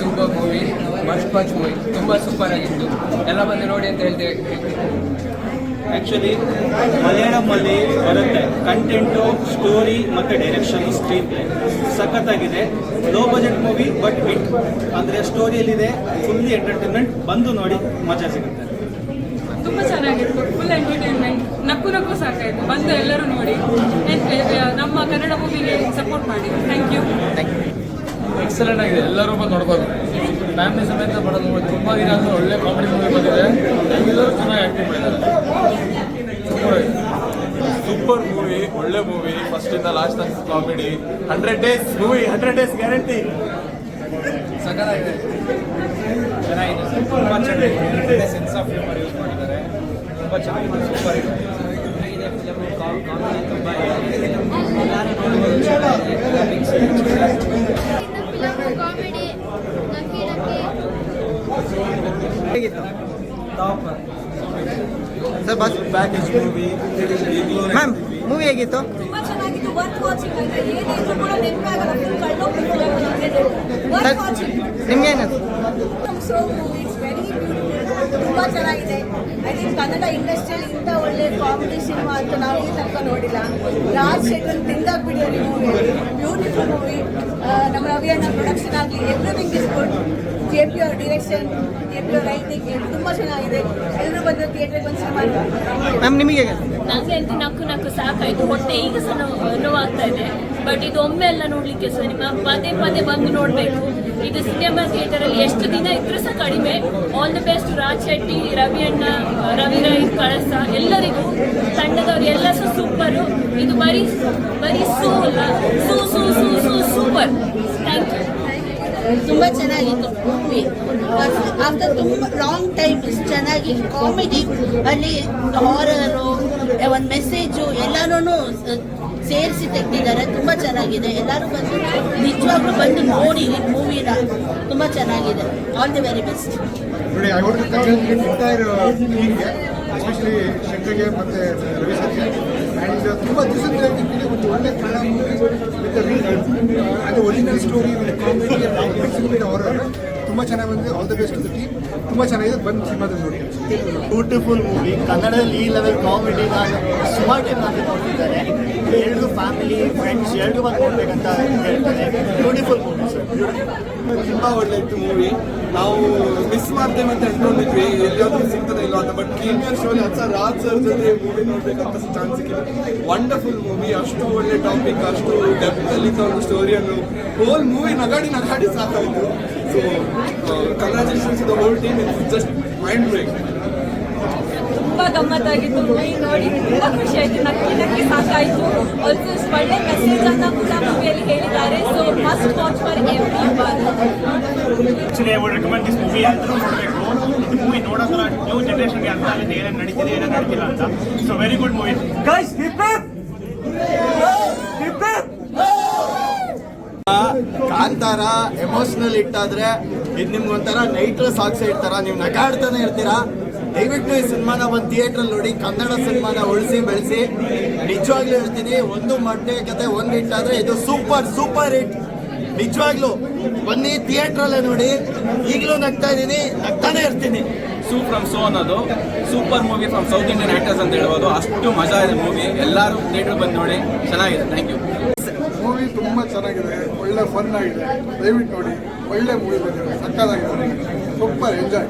Super movie must much movie ತುಂಬ super ಆಗಿತ್ತು. ಎಲ್ಲ ಬಂದು ನೋಡಿ ಅಂತ ಹೇಳ್ತೇವೆ. ಆ್ಯಕ್ಚುಲಿ ಮಲಯಾಳಮಲ್ಲಿ ಬರುತ್ತೆ. ಕಂಟೆಂಟು ಸ್ಟೋರಿ ಮತ್ತು ಡೈರೆಕ್ಷನ್ ಸ್ಕ್ರೀನ್ ಪ್ಲೇ ಸಖತ್ತಾಗಿದೆ. Low budget movie but hit ಅಂದರೆ ಸ್ಟೋರಿಯಲ್ಲಿದೆ ಫುಲ್ಲಿ ಎಂಟರ್ಟೈನ್ಮೆಂಟ್ ಬಂದು ನೋಡಿ ಮಜಾ ಸಿಗುತ್ತೆ. ತುಂಬ ಚೆನ್ನಾಗಿತ್ತು. ಫುಲ್ ಎಂಟರ್ಟೈನ್ಮೆಂಟ್ ನಕ್ಕು ನಕ್ಕು ಸಾಕಾಯಿತು. ಬಂದು ಎಲ್ಲರೂ ನೋಡಿ. ನಮ್ಮ ಕನ್ನಡ ಮೂವಿಗೆ ಸಪೋರ್ಟ್ ಮಾಡಿ. ಥ್ಯಾಂಕ್ ಯು ಎಕ್ಸಲೆಂಟ್ ಆಗಿದೆ. ಎಲ್ಲರೂ ಬಂದು ನೋಡ್ಬೋದು. ಫ್ಯಾಮಿಲಿ ಸಮೇತ ಮಾಡೋದು ತುಂಬ ದಿನ ಅಂದರೆ ಒಳ್ಳೆ ಕಾಮಿಡಿ ಮೂವಿ ಬಂದಿದೆ. ಎಲ್ಲರೂ ಚೆನ್ನಾಗಿ ಆ್ಯಕ್ಟಿಂಗ್ ಮಾಡಿದ್ದಾರೆ. ಸೂಪರ್ ಮೂವಿ ಒಳ್ಳೆ ಮೂವಿ ಫಸ್ಟ್ ಇಂದ ಲಾಸ್ಟ್ ತನಕ comedy hundred days movie hundred days guarantee ಸಕಲಾಗಿದೆ ಚೆನ್ನಾಗಿದೆ. ತುಂಬ ಚೆನ್ನಾಗಿದೆ. ಸೆನ್ಸ್ ಆಫ್ ಹ್ಯೂಮರ್ ಯೂಸ್ ಮಾಡಿದ್ದಾರೆ. ತುಂಬ ಚೆನ್ನಾಗಿದೆ. ಸೂಪರ್ ಇದೆ. ಕಾಮಿಡಿ ನಕ್ಕಿ ನಕ್ಕಿ sir bus package movie ma'am movie ಹೇಗಿತ್ತು? ತುಂಬಾ ಚೆನ್ನಾಗಿತ್ತು. ವರ್ತ್ ವಾಚಿಂಗ್ ಅಂದ್ರೆ ಏನೇ ಇದ್ರು ಕೂಡ ನೆನಪಾಗಲ್ಲ. ಫುಲ್ ಕಳ್ದೋಗ್ಬಿಡ್ತಾರೆ ಸರ್ ವಾಚಿಂಗ್ ನಿಮ್ಗೆ ಏನಿತ್ತು? So movie it's very beautiful ತುಂಬಾ ಚೆನ್ನಾಗಿದೆ ಐ ಥಿಂಕ್ ಕನ್ನಡ ಇಂಡಸ್ಟ್ರಿಯಲ್ಲಿ ಇಂಥ ಒಳ್ಳೆ ಕಾಮಿಡಿ ಸಿನಿಮಾ ಅಂತ ನಾವು ಈ ತನಕ ನೋಡಿಲ್ಲ. ರಾಜ್ ಶೇಖರ್ ತಿಂದಾಕ್ಬಿಟ್ಟಿದ್ದಾರೆ ಈ ಮೂವಿಯಲ್ಲಿ ಬ್ಯೂಟಿಫುಲ್ ಮೂವಿ ನಮ್ಮ ರವಿ ಅಣ್ಣ ಪ್ರೊಡಕ್ಷನ್ ಆಗಲಿ everything is good J P ಅವ್ರ ಡಿರೆಕ್ಷನ್ ಜೆ ಪಿ ಅವ್ರ ರೈಟಿಂಗ್ ತುಂಬ ಚೆನ್ನಾಗಿದೆ. ಎಲ್ಲರೂ ಬಂದು ಥಿಯೇಟರ್ಗೆ ಬಂದು ಸಿನಿಮಾ ಮ್ಯಾಮ್ ನಿಮಗೆ? ನನಗೆ ನಂಗೆ ಅಂತೂ ನಕ್ಕು ನಕ್ಕು ಸಾಕಾಯಿತು. ಹೊಟ್ಟೆ ಈಗ ಸಹ ನೋವು ನೋವಾಗ್ತಾ ಇದೆ. ಬಟ್ ಇದು ಒಮ್ಮೆ ಎಲ್ಲ ನೋಡಲಿಕ್ಕೆ ಸಿನಿಮಾ ಪದೇ ಪದೇ ಬಂದು ನೋಡಬೇಕು. ಇದು ಸಿನಿಮಾ ಥಿಯೇಟರ್ ಅಲ್ಲಿ ಎಷ್ಟು ದಿನ ಇದ್ರೂ ಸಹ ಕಡಿಮೆ. All the best Raj Shetty, Ravi ಅಣ್ಣ, ರವಿ ರೈ ಕಳಸ, ಎಲ್ಲರಿಗೂ. ತಂಡದವರು ಎಲ್ಲ ಸಹ ಸೂಪರು ಇದು ಬರೀ ಬರೀ ಸೂ ಅಲ್ಲ ಸೂಪರ್ ಥ್ಯಾಂಕ್ ಯು ತುಂಬ ಚೆನ್ನಾಗಿತ್ತು ಮೂವಿ ಆಫ್ಟರ್ ತುಂಬ ಲಾಂಗ್ ಟೈಮ್ ಚೆನ್ನಾಗಿ ಕಾಮಿಡಿ ಅಲ್ಲಿ ಹಾರರು ಒಂದು ಮೆಸೇಜು ಎಲ್ಲರೂ ಸೇರಿಸಿ ತೆಗೆದಿದ್ದಾರೆ. ತುಂಬ ಚೆನ್ನಾಗಿದೆ. ಎಲ್ಲರೂ ಬಂದು ನಿಜವಾಗ್ಲೂ ಬಂದು ನೋಡಿ ಈ ಮೂವಿನ ತುಂಬ ಚೆನ್ನಾಗಿದೆ. All the very best especially ಶಂಕರ್ಗೆ ಮತ್ತೆ ರವಿ ಸರ್ಗೆ ಆ್ಯಂಡ್ ತುಂಬ ದಿವಸದ ಮೇಲೆ ಒಂದು ಒಳ್ಳೆ ಕನ್ನಡ ಮೂವಿ ವಿತ್ ಅದು ಒರಿಜಿನಲ್ ಸ್ಟೋರಿ ವಿತ್ ಕಾಮಿಡಿ ಅವರ ತುಂಬ ಚೆನ್ನಾಗಿ ಬಂದಿದೆ. All the best to team ತುಂಬ ಚೆನ್ನಾಗಿದೆ. ಬಂದು ಸಿನಿಮಾದಲ್ಲಿ ನೋಡಿ. ಬ್ಯೂಟಿಫುಲ್ ಮೂವಿ ಕನ್ನಡದಲ್ಲಿ ಈ ಲೆವೆಲ್ ಕಾಮಿಡಿ ನಾನು ಸುಮಾರು ಟೈಮ್ ನಾನು ನೋಡ್ತಿದ್ದಾರೆ. ಫ್ಯಾಮಿಲಿ ಫ್ರೆಂಡ್ಸ್ ಎರಡು ಬಂದು ನೋಡ್ಬೇಕಂತ ಹೇಳ್ತಾರೆ. ಬ್ಯೂಟಿಫುಲ್ ಮೂವಿ ಸರ್ ತುಂಬಾ ಒಳ್ಳೆ ಇತ್ತು ಮೂವಿ ನಾವು ಮಿಸ್ ಮಾಡ್ತೇವೆ ಅಂತ ಅನ್ಕೊಂಡಿದ್ವಿ. ಎಲ್ಲಿಯಾದ್ರೂ ಸಿಗ್ತದೆ ಇಲ್ಲ ಅಂತ. ಬಟ್ ಪ್ರೀಮಿಯರ್ ಶೋಲಿ ಹತ್ತು ರಾಜ್ ಸರ್ ಜೊತೆ ಮೂವಿ ನೋಡ್ಬೇಕಂತ ಚಾನ್ಸ್ ಸಿಕ್ಕಿದೆ. ವಂಡರ್ಫುಲ್ ಮೂವಿ ಅಷ್ಟು ಒಳ್ಳೆ ಟಾಪಿಕ್ ಅಷ್ಟು ಡೆಪ್ತ್ ಅಲ್ಲಿ ಒಂದು ಸ್ಟೋರಿಯನ್ನು ಹೋಲ್ ಮೂವಿ ನಗಾಡಿ ನಗಾಡಿ ಸಾಕಾಯಿತು. So congratulations the whole team it's just mind break ತುಂಬ ಗಮ್ಮತ್ತಾಗಿತ್ತು. ಮೂವಿ ನೋಡಿ ತುಂಬ ಖುಷಿ ಆಯ್ತು. ನಕ್ಕಿ ನಕ್ಕಿ ಸಾಕಾಯ್ತು. ಆಲ್ಸೋ ಒಳ್ಳೆ ಮೆಸೇಜ್ ಅನ್ನ ಕೂಡ ಮೂವಿಯಲ್ಲಿ ಹೇಳಿದ್ದಾರೆ. So must watch for everyone actually I would recommend this movie ಎಲ್ಲರೂ ನೋಡಬೇಕು ಈ ಮೂವಿ ನೋಡೋದ್ರ ನ್ಯೂ ಜನರೇಷನ್ಗೆ ಅರ್ಥ ಆಗಿದೆ ಏನೇನು ನಡೀತಿದೆ ಏನೇನು ನಡೀತಿಲ್ಲ ಅಂತ. So very good movie guys Kantara emotional ಇಟ್ಟಾದ್ರೆ ಇದು ನಿಮ್ಗೆ ಒಂಥರ ನೈಟ್ರಸ್ ಆಕ್ಸೈಡ್ ತರ ನೀವು ನಗಾಡ್ತಾನೆ ಇರ್ತೀರಾ? ದಯವಿಟ್ಟು ಈ ಸಿನಿಮಾನ ಒಂದು ಥಿಯೇಟ್ರಲ್ಲಿ ನೋಡಿ ಕನ್ನಡ ಸಿನಿಮಾನ ಉಳಿಸಿ ಬೆಳೆಸಿ ನಿಜವಾಗ್ಲೂ ಹೇಳ್ತೀನಿ ಒಂದು ಮೊಟ್ಟೆ ಕತೆ ಒಂದು ಹಿಟ್ ಆದ್ರೆ ಇದು ಸೂಪರ್ ಸೂಪರ್ ಹಿಟ್ ನಿಜವಾಗ್ಲೂ ಬನ್ನಿ ಥಿಯೇಟ್ರಲ್ಲೇ ನೋಡಿ ಈಗಲೂ ನಗ್ತಾ ಇದ್ದೀನಿ ನಗ್ತಾನೆ ಇರ್ತೀನಿ. ಸೂ ಫ್ರಮ್ ಸೋ ಅನ್ನೋದು super movie from south Indian actors ಅಂತ ಹೇಳ್ಬೋದು. ಅಷ್ಟು ಮಜಾ ಇದೆ ಮೂವಿ ಎಲ್ಲರೂ ಥಿಯೇಟರ್ ಬಂದು ನೋಡಿ ಚೆನ್ನಾಗಿದೆ. ಥ್ಯಾಂಕ್ ಯು ಮೂವಿ ತುಂಬ ಚೆನ್ನಾಗಿದೆ. ಒಳ್ಳೆ ಫನ್ ಆಗಿದೆ. ದಯವಿಟ್ಟು ನೋಡಿ. ಒಳ್ಳೆ ಮೂವಿ ಬಂದಿದೆ. ಸಕ್ಕತ್ತಾಗಿದೆ. Super enjoy